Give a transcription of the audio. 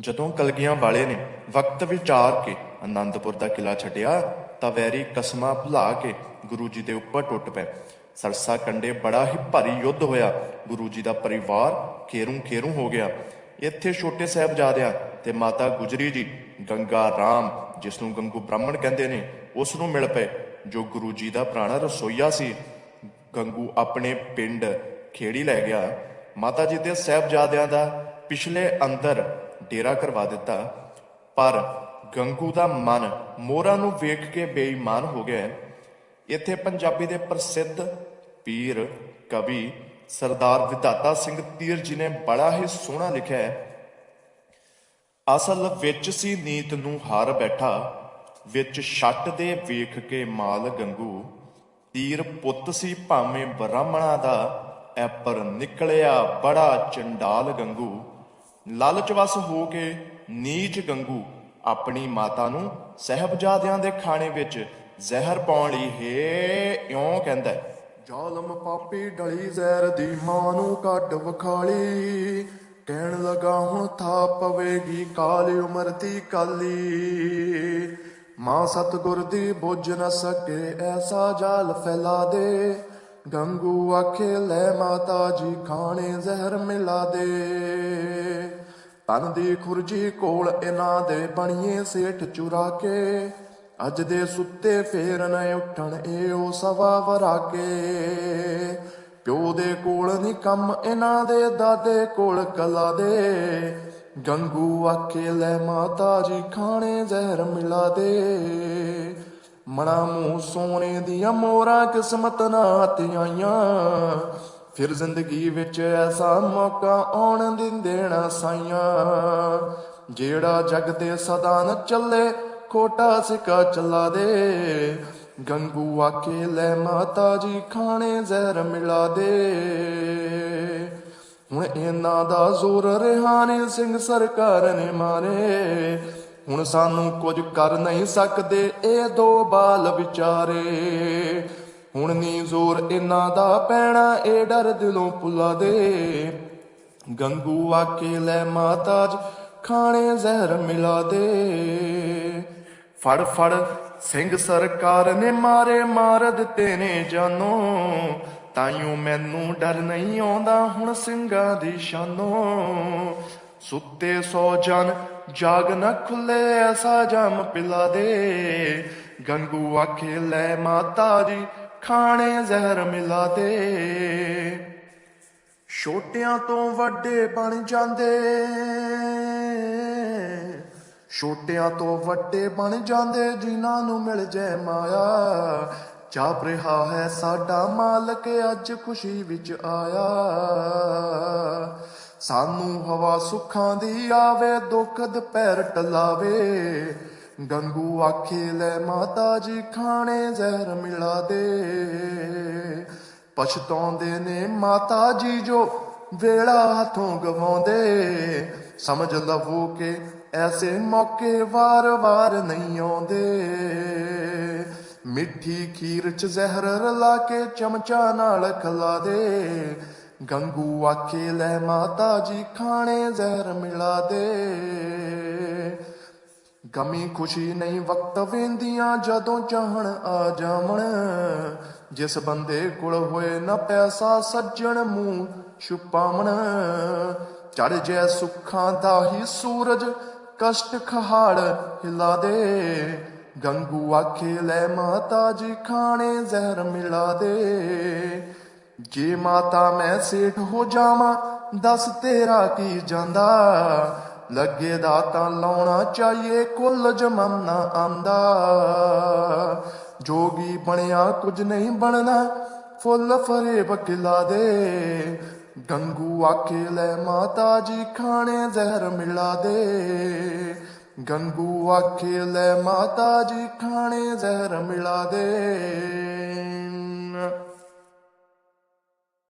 ਜਦੋਂ ਕਲਗੀਆਂ ਵਾਲੇ ਨੇ ਵਕਤ ਵਿਚਾਰ ਕੇ ਆਨੰਦਪੁਰ ਦਾ ਕਿਲਾ ਛੱਡਿਆ, ਤਾਂ ਵੈਰੀ ਕਸਮਾਂ ਭੁਲਾ ਕੇ ਗੁਰੂ ਜੀ ਦੇ ਉੱਪਰ ਟੁੱਟ ਪਏ। ਸਰਸਾ ਕੰਡੇ ਬੜਾ ਹੀ ਭਾਰੀ ਯੁੱਧ ਹੋਇਆ। ਗੁਰੂ ਜੀ ਦਾ ਪਰਿਵਾਰ ਖੇਰੂ ਖੇਰੂ ਹੋ ਗਿਆ। ਇੱਥੇ ਛੋਟੇ ਸਾਹਿਬਜ਼ਾਦਿਆਂ ਤੇ ਮਾਤਾ ਗੁਜਰੀ ਜੀ, ਗੰਗਾ ਰਾਮ, ਜਿਸ ਨੂੰ ਗੰਗੂ ਬ੍ਰਾਹਮਣ ਕਹਿੰਦੇ ਨੇ, ਉਸ ਨੂੰ ਮਿਲ ਪਏ, ਜੋ ਗੁਰੂ ਜੀ ਦਾ ਪੁਰਾਣਾ ਰਸੋਈਆ ਸੀ। ਗੰਗੂ ਆਪਣੇ ਪਿੰਡ ਖੇੜੀ ਲੈ ਗਿਆ। ਮਾਤਾ ਜੀ ਦੇ ਸਹਿਬਜ਼ਾਦਿਆਂ ਦਾ ਪਿਛਲੇ ਅੰਦਰ ਡੇਰਾ ਕਰਵਾ ਦਿੱਤਾ। ਪਰ ਗੰਗੂ ਦਾ ਮਨ ਮੋਹਰਾਂ ਨੂੰ ਵੇਖ ਕੇ ਬੇਈਮਾਨ ਹੋ ਗਿਆ। ਇੱਥੇ ਪੰਜਾਬੀ ਦੇ ਪ੍ਰਸਿੱਧ ਪੀਰ, ਕਵੀ ਸਰਦਾਰ ਵਿਧਾਤਾ ਸਿੰਘ ਤੀਰ ਜੀ ਨੇ ਬੜਾ ਹੀ ਸੋਹਣਾ ਲਿਖਿਆ ਹੈ। ਅਸਲ ਵਿੱਚ ਸੀ ਨੀਤ ਨੂੰ ਹਾਰ ਬੈਠਾ, ਵਿੱਚ ਛੱਟ ਦੇ ਵੇਖ ਕੇ ਮਾਲ ਗੰਗੂ। ਤੀਰ ਪੁੱਤ ਸੀ ਭਾਵੇਂ ਬ੍ਰਾਹਮਣਾ ਦਾ, ਐ ਪਰ ਨਿਕਲਿਆ ਬੜਾ ਚੰਡਾਲ ਗੰਗੂ। ਲਾਲਚਵਸ ਹੋ ਕੇ ਨੀਚ ਗੰਗੂ ਆਪਣੀ ਮਾਤਾ ਨੂੰ ਸਹਿਬਜ਼ਾਦਿਆਂ ਦੇ ਖਾਣੇ ਵਿੱਚ ਜ਼ਹਿਰ ਪਾਉਣ ਲਈ ਹੇ ਇਉਂ ਕਹਿੰਦਾ ਜ਼ਾਲਮ ਪਾਪੀ ਡਲੀ ਜ਼ਹਿਰ ਦੀ ਮਾਂ ਨੂੰ ਕੱਢ ਵਖਾਲੀ। ਕਹਿਣ ਲਗਾ, ਹੁਣ ਥਾ ਪਵੇਗੀ ਕਾਲੀ ਉਮਰ ਦੀ ਕਾਲੀ। ਮਾਂ ਸਤਗੁਰ ਦੀ ਬੁੱਝ ਨਾ ਸਕੇ, ਐਸਾ ਜਾਲ ਫੈਲਾ ਦੇ। ਗੰਗੂ ਆਖੇ, ਲੈ ਮਾਤਾ ਜੀ, ਖਾਣੇ ਜ਼ਹਿਰ ਮਿਲਾ ਦੇ। ਤਨ ਦੀ ਖੁਰਜੀ ਕੋਲ ਇਹਨਾਂ ਦੇ ਬਣੀਏ ਸੇਠ ਚੁਰਾ ਕੇ। ਅੱਜ ਦੇ ਸੁੱਤੇ ਫੇਰ ਨਾ ਉੱਠਣ ਏ ਉਹ ਸਵਾ ਵਰਾ ਕੇ ਪਿਓ ਦੇ ਕੋਲ ਨਹੀਂ ਕੰਮ ਇਹਨਾਂ ਦੇ, ਦਾਦੇ ਕੋਲ ਕਲਾ ਦੇ। ਗੰਗੂ ਆਕੇ ਲੈ ਮਾਤਾ ਜੀ ਖਾਣੇ ਜ਼ਹਿਰ ਮਿਲਾ ਦੇ। ਮਣਾ ਮੂੰਹ ਸੋਨੇ ਦੀਆਂ ਮੋਹਰਾਂ ਕਿਸਮਤ ਨਾ ਤੇ ਆਈਆਂ। ਫਿਰ ਜ਼ਿੰਦਗੀ ਵਿੱਚ ਐਸਾ ਮੌਕਾ ਆਉਣ ਦਿੰਦੇ ਨਾ ਸਾਈਆਂ। ਜਿਹੜਾ ਜਗ ਤੇ ਸਦਾ ਨ ਚੱਲੇ, ਖੋਟਾ ਸਿੱਕਾ ਚਲਾ ਦੇ। ਗੰਗੂ ਆਕੇ ਲੈ ਮਾਤਾ ਜੀ, ਖਾਣੇ ਜ਼ਹਿਰ ਮਿਲਾ ਦੇ। ਹੁਣ ਇਹਨਾਂ ਦਾ ਜ਼ੋਰ ਰਿਹਾਨੇ ਸਿੰਘ ਸਰਕਾਰ ਨੇ ਮਾਰੇ। ਹੁਣ ਸਾਨੂੰ ਕੁਝ ਕਰ ਨਹੀਂ ਸਕਦੇ, ਇਹ ਦੋ ਬਾਲ ਵਿਚਾਰੇ। ਹੁਣ ਨੀ ਜ਼ੋਰ ਇਹਨਾਂ ਦਾ ਪੈਣਾ, ਇਹ ਡਰ ਦਿਲੋਂ ਪੁੱਲਾ ਦੇ। ਗੰਗੂ ਆਕੇ ਲੈ ਮਾਤਾ ਜੀ ਖਾਣੇ ਜ਼ਹਿਰ ਮਿਲਾ ਦੇ। ਫੜ ਫੜ, ਸਿੰਘ ਸਰਕਾਰ ਨੇ ਮਾਰੇ ਮਾਰ ਦਿੱਤੇ ਨੇ ਜਾਨੋ। ਤਾਈਓ ਮੈਨੂੰ ਡਰ ਨਹੀਂ ਆਉਂਦਾ ਹੁਣ ਸਿੰਘਾਂ ਦੀ ਸ਼ਾਨੋ। ਸੁੱਤੇ ਸੋ ਜਨ ਜਾਗ ਨਾ ਖੁੱਲੇ, ਐਸਾ ਜਮ ਪਿਲਾ ਦੇ। ਗੰਗੂ ਆਖੇ ਲੈ ਮਾਤਾ ਜੀ ਖਾਣੇ ਜ਼ਹਿਰ ਮਿਲਾ ਦੇ। ਛੋਟਿਆਂ ਤੋਂ ਵੱਡੇ ਬਣ ਜਾਂਦੇ। ਛੋਟਿਆਂ ਤੋਂ ਵੱਡੇ ਬਣ ਜਾਂਦੇ, ਜਿਨ੍ਹਾਂ ਨੂੰ ਮਿਲ ਜੈ ਮਾਇਆ। ਜਾਪ ਰਿਹਾ ਹੈ ਸਾਡਾ ਮਾਲਕ, ਅੱਜ ਖੁਸ਼ੀ ਵਿੱਚ ਆਇਆ। ਸਾਨੂੰ ਹਵਾ ਸੁੱਖਾਂ ਦੀ ਆਵੇ, ਦੁੱਖ ਦੁਪਹਿਰ ਟਲਾਵੇ। ਗੰਗੂ ਆਖੇ, ਲੈ ਮਾਤਾ ਜੀ ਖਾਣੇ ਜ਼ਹਿਰ ਮਿਲਾ ਦੇ। ਪਛਤਾਉਂਦੇ ਨੇ ਮਾਤਾ ਜੀ ਜੋ ਵੇਲਾ ਹੱਥੋਂ ਗਵਾਉਂਦੇ। ਸਮਝ ਲਵੋ ਕਿ ਐਸੇ ਮੌਕੇ ਵਾਰ-ਵਾਰ ਨਹੀਂ ਆਉਂਦੇ। ਮਿੱਠੀ ਖੀਰ ਚ ਜ਼ਹਿਰ ਰਲਾ ਕੇ ਚਮਚਾ ਨਾਲ ਖਲਾ ਦੇ। ਗੰਗੂ ਆਖੇ, ਲੈ ਮਾਤਾ ਜੀ ਖਾਣੇ ਜ਼ਹਿਰ ਮਿਲਾ ਦੇ। ਗਮੀ ਖੁਸ਼ੀ ਨਹੀਂ ਵਕਤ ਵੇਂਦੀਆਂ ਜਦੋਂ ਚਾਹਣ ਆ ਜਾਵਣ। ਜਿਸ ਬੰਦੇ ਕੋਲ ਹੋਏ ਨਾ ਪੈਸਾ ਸੱਜਣ ਮੂੰਹ ਛੁਪਾਵਣ। ਚੜ ਜੈ ਸੁੱਖਾਂ ਦਾ ਹੀ ਸੂਰਜ, ਕਸ਼ਟ ਖਹਾੜ ਹਿਲਾ ਦੇ। ਗੰਗੂ ਆਖੇ, ਲੈ ਮਾਤਾ ਜੀ ਖਾਣੇ ਜ਼ਹਿਰ ਮਿਲਾ ਦੇ। ਜੇ ਮਾਤਾ ਮੈਂ ਸੇਠ ਹੋ ਜਾਵਾਂ, ਦੱਸ ਤੇਰਾ ਕੀ ਜਾਂਦਾ। ਲੱਗੇ ਦਾ ਤਾਂ ਲਾਉਣਾ ਚਾਹੀਏ, ਕੁੱਲ ਜਮਨਾ ਆਂਦਾ। ਜੋਗੀ ਬਣਿਆ ਕੁਝ ਨਹੀਂ ਬਣਨਾ, ਫੁੱਲ ਫਰੇ ਬਕਿਲਾ ਦੇ। ਗੰਗੂ ਆਖੇ, ਲੈ ਮਾਤਾ ਜੀ, ਖਾਣੇ ਜ਼ਹਿਰ ਮਿਲਾ ਦੇ। ਗੰਗੂ ਆਖੇ, ਲੈ ਮਾਤਾ ਜੀ, ਖਾਣੇ ਜ਼ਹਿਰ ਮਿਲਾ ਦੇ।